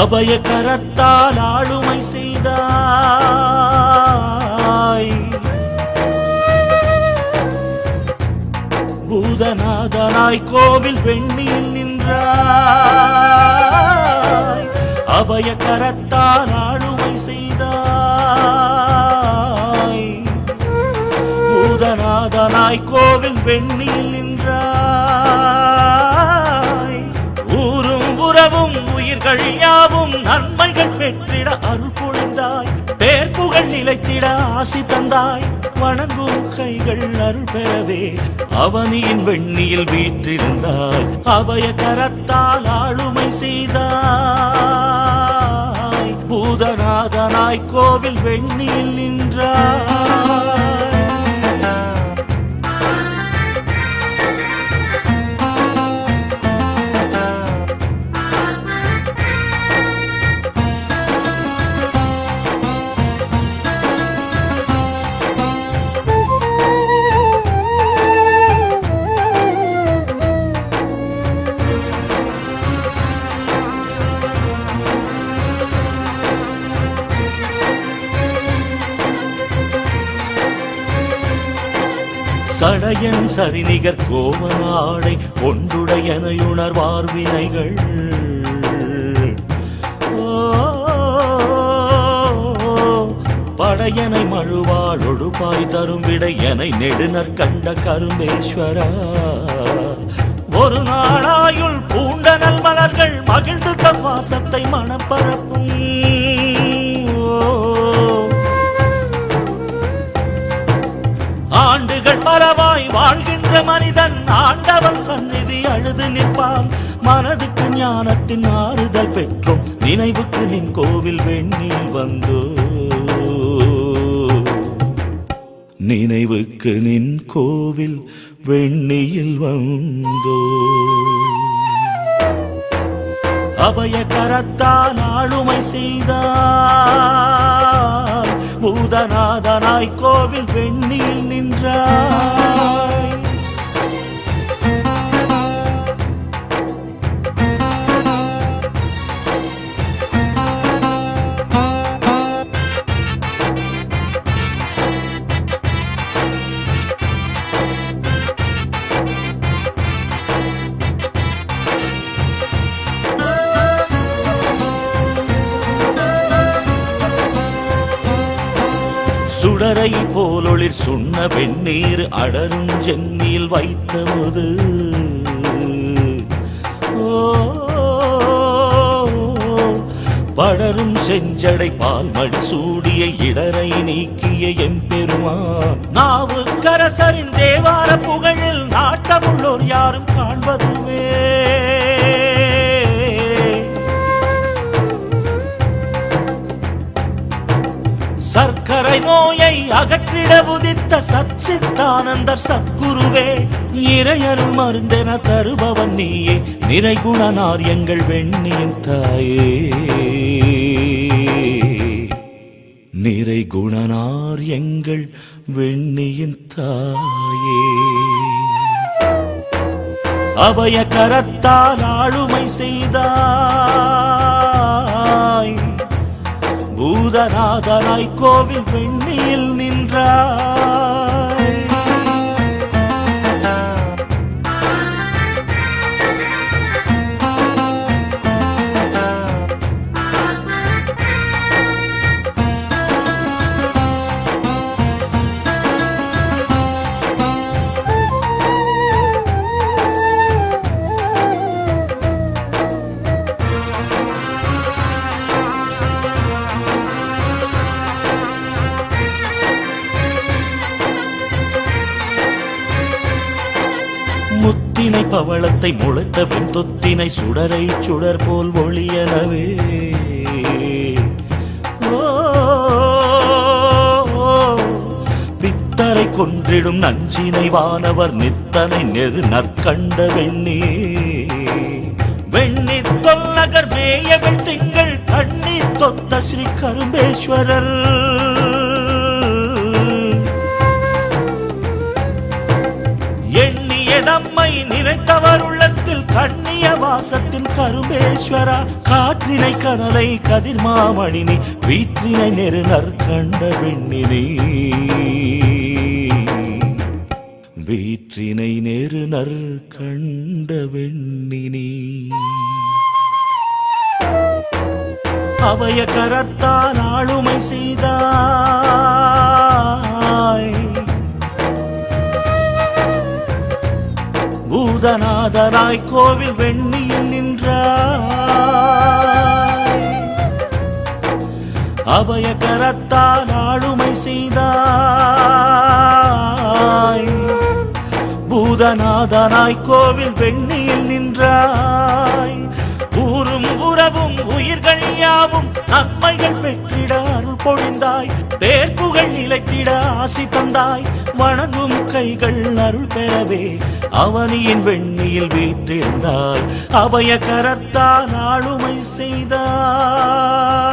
அபய கரத்தால் ஆளுமை செய்தாய். பூதநாதனாய் கோவில் வெண்ணில் நின்றாய். அபய கரத்தால் ஆளுமை செய்தாய். பூதநாதனாய் கோவில் வெண்ணில் நின்றாய். ஊரும் உறவும் மக்கள் யாவும் நன்மைகள் பெற்றிட அருள் பொழிந்தாய் பேர்புகள் நிலைத்திட ஆசி தந்தாய். வணங்கும் கைகள் அருள் பெறவே அவனியின் வெண்ணியில் வீற்றிருந்தாய். அவய கரத்தால் ஆளுமை செய்தாய். பூதநாதனாய் கோவில் வெண்ணியில் நின்றாய். சடையன் சரிநிகர் கோவனாடை ஒன்றுடையனையுணர்வார் வினைகள் படையனை மழுவாழொடு பாய் தரும் விடை எனை நெடுநற் கண்ட கரும்பேஸ்வரா ஒரு நாளாயுள் பூண்டனல் மலர்கள் மகிழ்ந்து தம் வாசத்தை மணப்பரப்பும் ஆண்டுகள் பலவாய் வாழ்கின்ற மனிதன் ஆண்டவன் சந்நிதி அழுது நிற்பான். மனதுக்கு ஞானத்தின் ஆறுதல் பெற்றோம். நினைவுக்கு நின் கோவில் வெண்ணில் வந்தோ. நினைவுக்கு நின் கோவில் வெண்ணியில் வந்தோ. அபய கரத்தான் ஆளுமை செய்தார். பூதநாதனாய் கோவில் வெண்ணில் நின்றாய். சுடரை போலொளிர் சுண்ண வெந்நீர் அடரும் ஜென்னியில் வைத்தபோது ஓ, படரும் செஞ்சடை பால் மடி சூடிய இடரை நீக்கிய எம்பெருமான். நாவுக்கரசரின் தேவார புகழில் நாட்டமுள்ளோர் யாரும் காண்பதுவே சர்க்கரை நோயை அகற்றிட உதித்த சச்சித்தானந்தர் சத்குருவே இறையரும் மருந்தென தருபவன் நீயே நிறைகுணனார் எங்கள் வெண்ணியின் தாயே. நிறைகுணனார் எங்கள் வெண்ணியின் தாயே. அபய கரத்தால் ஆளுமை செய்தார். பூதநாதனாய் கோவில் வெண்ணில் நின்றார். முத்தினை பவளத்தை முளைத்த பின் தொத்தினை சுடரை சுடர் போல் ஒளியனவே பித்தரை கொன்றிடும் நஞ்சினை வானவர் நித்தனை நெரு நற்கண்ட வெண்ணி வெண்ணி தொல்லகர் மேயவள் திங்கள் கண்ணி தொத்த ஸ்ரீ கரும்பேஸ்வரர். கண்ணிய வாசத்தில் கருமேஸ்வரா காற்றினை கனலை கதிர்மாமணினி வீற்றினை நெருநர் கண்ட வெண்ணினி வீற்றினை நெருநர் கண்ட வெண்ணினி அவய கரத்தான் ஆளுமை செய்தார். பூதநாதராய் கோவில் வெண்ணியில் நின்றாய். அபய கரத்தால் ஆளுமை செய்தாய். பூதநாதனாய் கோவில் வெண்ணியில் நின்றார் நன்மைகள் அருள் பொழிந்தாய் பேர்புகள் நிலைத்திட ஆசி தந்தாய். வணங்கும் கைகள் அருள் பெறவே அவனியின் வெண்ணியில் வீற்றிருந்தாய். அபய கரத்தான் ஆளுமை செய்தாய்.